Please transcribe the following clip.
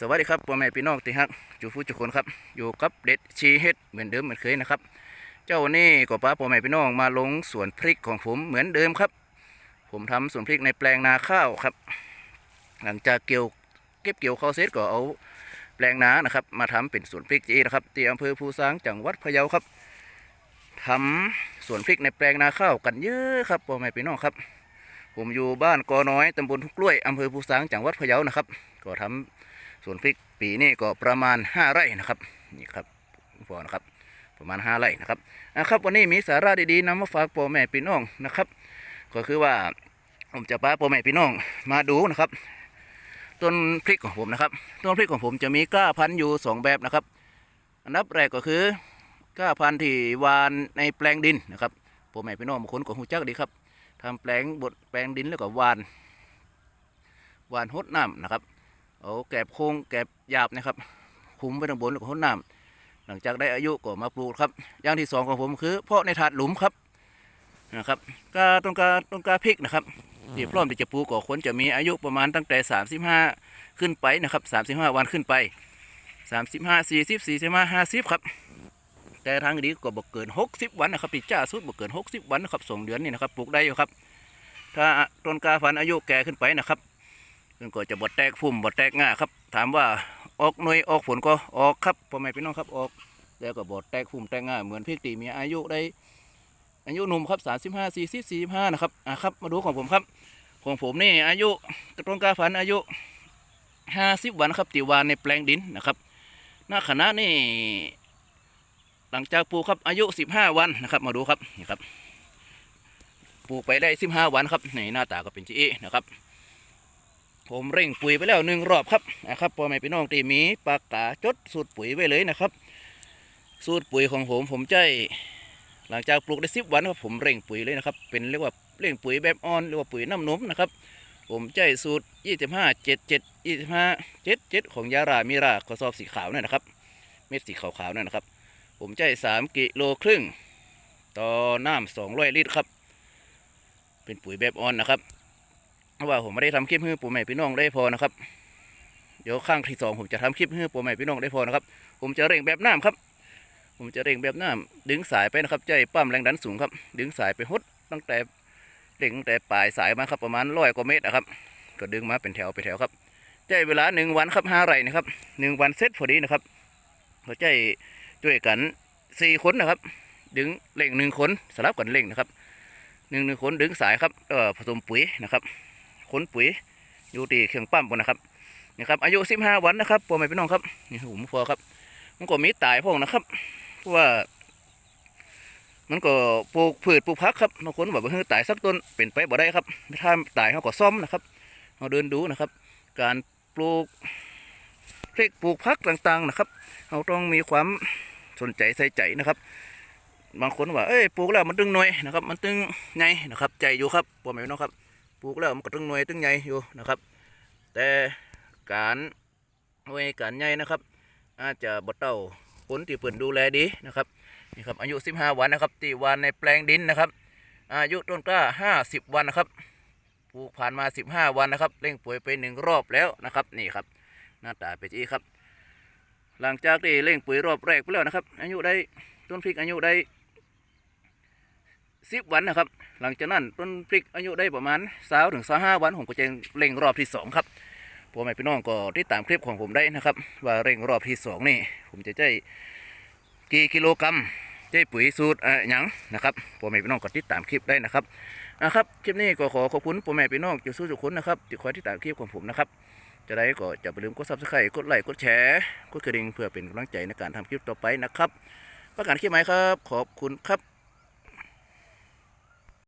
สวัสดีครับพ่อแม่พี่น้องที่ฮักจูฟูจุกคนครับ อยู่กับเด็ดชีเฮ็ดเหมือนเดิมเหมือนเคยนะครับ เจ้านี่ก็ป้าพ่อแม่พี่น้องมาลงสวนพริกของผมเหมือนเดิมครับ ผมทำสวนพริกในแปลงนาข้าวครับ หลังจากเกี่ยวเก็บเกี่ยวข้าวเสร็จก็เอาแปลงนานะครับ มาทำเป็นสวนพริกจีนะครับที่อำเภอภูซางจังหวัดพะเยาครับทำสวนพริกในแปลงนาข้าวกันเยอะครับพ่อแม่พี่น้องครับ ผมอยู่บ้านกอน้อยตำบลทุ่งกล้วยอำเภอภูซางจังหวัดพะเยานะครับ ก็ทำ ส่วนพริกปีนี้ก็ประมาณ 5 ไร่นะครับนี่ครับพอนะครับประมาณ 5 ไร่นะครับอะครับวันนี้มีสาระดีๆนำมาฝากพ่อแม่พี่น้องนะครับ ก็คือว่าผมจะพาพ่อแม่พี่น้องมาดูนะครับ ต้นพริกของผมนะครับต้นพริกของผมจะมีก้าพันธุ์อยู่ 2 แบบนะครับ อันดับแรกก็คือก้าพันธุ์ที่วานในแปลงดินนะครับพ่อแม่พี่น้องบางคนก็หูจักดีครับทำแปลงบดแปลงดินแล้วก็วานวานหดน้ำนะครับ เอาแกบโค้งแกบหยาบนะครับ คุมไว้ตรงบนแล้วก็หน้ำหลังจากได้อายุก็มาปลูกครับ อย่างที่สองของผมคือ เพาะในถาดหลุมครับนะครับกาต้นกาต้นกาพริกนะครับที่พร้อมที่จะปลูกก็ควรจะมีอายุประมาณตั้งแต่ 35 ขึ้นไปนะครับ 35 วันขึ้นไป 35 40 45 50 ครับ แต่ทางนี้ก็บอกเกิน 60 วันนะครับปีจ้าสุดบอกเกิน 60 วันนะครับสองเดือนนี่นะครับปลูกได้อยู่ครับ ถ้าต้นกาฟันอายุแก่ขึ้นไปนะครับ มันก็จะบดแตกพุ่มบดแตกง่าครับ ถามว่าออกหน่วยออกผลก็ออกครับพ่อแม่พี่น้องครับออกแต่ก็บดแตกพุ่มแตกง่าเหมือนพริกตีมีอายุได้ อายุหนุ่มครับสามสิบห้าสี่สิบสี่ห้านะครับอะครับมาดูของผมครับ ของผมนี่อายุต้นกาฝันอายุห้าสิบวันครับตีวานในแปลงดินนะครับหน้าขณะนี่หลังจากปลูกครับอายุสิบห้าวันนะครับ มาดูครับนี่ครับปลูกไปได้สิบห้าวันครับในหน้าตาก็เป็นจีนะครับ ผมเร่งปุ๋ยไปแล้วหนึ่งรอบครับนะครับพ่อแม่พี่น้องที่มีปากกาจดสูตรปุ๋ยไว้เลยนะครับ สูตรปุ๋ยของผมผมใจหลังจากปลูกได้สิบวันครับผมเร่งปุ๋ยเลยนะครับ เป็นเรียกว่าเร่งปุ๋ยแบบอ่อนหรือว่าปุ๋ยน้ำนมนะครับ ผมใจสูตร25 7 7 25 7 7ของยารามิรากระสอบสีขาวนั่นนะครับ เม็ดสีขาวๆนั่นนะครับ ผมใจ3กิโลครึ่ง ต่อน้ำ200ลิตรครับ เป็นปุ๋ยแบบอ่อนนะครับ ว่าผมไม่ได้ทำคลิปให้ปู่แม่พี่น้องได้พอนะครับ เดี๋ยวข้างที่สองผมจะทำคลิปให้ปู่แม่พี่น้องได้พอนะครับ ผมจะเร่งแบบน้ำครับ ผมจะเร่งแบบน้ำดึงสายไปนะครับใจปั้มแรงดันสูงครับ ดึงสายไปหดตั้งแต่เร่งตั้งแต่ปลายสายมาครับประมาณร้อยกว่าเมตรนะครับ ก็ดึงมาเป็นแถวไปแถวครับใจเวลาหนึ่งวันครับห้าไร่นะครับหนึ่งวันเสร็จพอดีนะครับก็ใจช่วยกันสี่คนนะครับ ดึงเร่งหนึ่งคนสลับกันเร่งนะครับหนึ่งหนึ่งคนดึงสายครับเอ่อผสมปุ๋ยนะครับ ขนปุ๋ยอยู่ที่เครื่องปั๊มบนนะครับนี่ครับอายุสิบห้าวันนะครับพ่อแม่พี่น้องครับนี่ผมพอครับ มันก็มีตายพวกนะครับเพราะว่า มันก็ปลูกพืชปลูกพักครับบางคนบอกว่าเฮ้ยตายสักต้นเป็นไปบ่ได้ครับถ้าตายเขาก็ซ่อมนะครับเราเดินดูนะครับ การปลูกพริกปลูกพักต่างๆนะครับเราต้องมีความสนใจใส่ใจนะครับ บางคนว่าเอ้ยปลูกแล้วมันตึงหน่วยนะครับ มันตึงใหญ่นะครับ ใจอยู่ครับพ่อแม่พี่น้องครับ ลูกแล้วมันก็ตึงหน่วยตึงใหญ่อยู่นะครับ แต่การหน่วยการใหญ่นะครับ อาจจะบ่เต้าคนที่เปิ่นดูแลดีนะครับนี่ครับอายุ 15 วันนะครับตีวันในแปลงดินนะครับ อายุต้นกล้า 50 วันนะครับปลูกผ่านมา 15 วันนะครับเร่งปุ๋ยไปหนึ่งรอบแล้วนะครับนี่ครับหน้าตาเป็นอีครับ หลังจากที่เร่งปุ๋ยรอบแรกไปแล้วนะครับ อายุได้ต้นพริกอายุได้ 10วันนะครับ หลังจากนั้นต้นพริกอายุได้ประมาณ20ถึง25วันผมก็จะเร่งรอบที่สองครับพ่อแม่พี่น้องก็ที่ตามคลิปของผมได้นะครับ ว่าเร่งรอบที่สองนี่ผมจะใจกี่กิโลกรัมใจปุ๋ยสูตรอะยังนะครับพ่อแม่พี่น้องก็ติดตามคลิปได้นะครับอะครับคลิปนี้ก็ขอขอบคุณพ่อแม่พี่น้องจุดสู้จุดคุณนะครับที่คอยติดตามคลิปของผมนะครับจะได้ก็จะอย่ลืมกดซับสไครต์กดไลค์กดแชร์กดกระดิ่งเพื่อเป็นกำลังใจในการทำคลิปต่อไปนะครับประกาศคลิปไหมครับ ขอบคุณครับ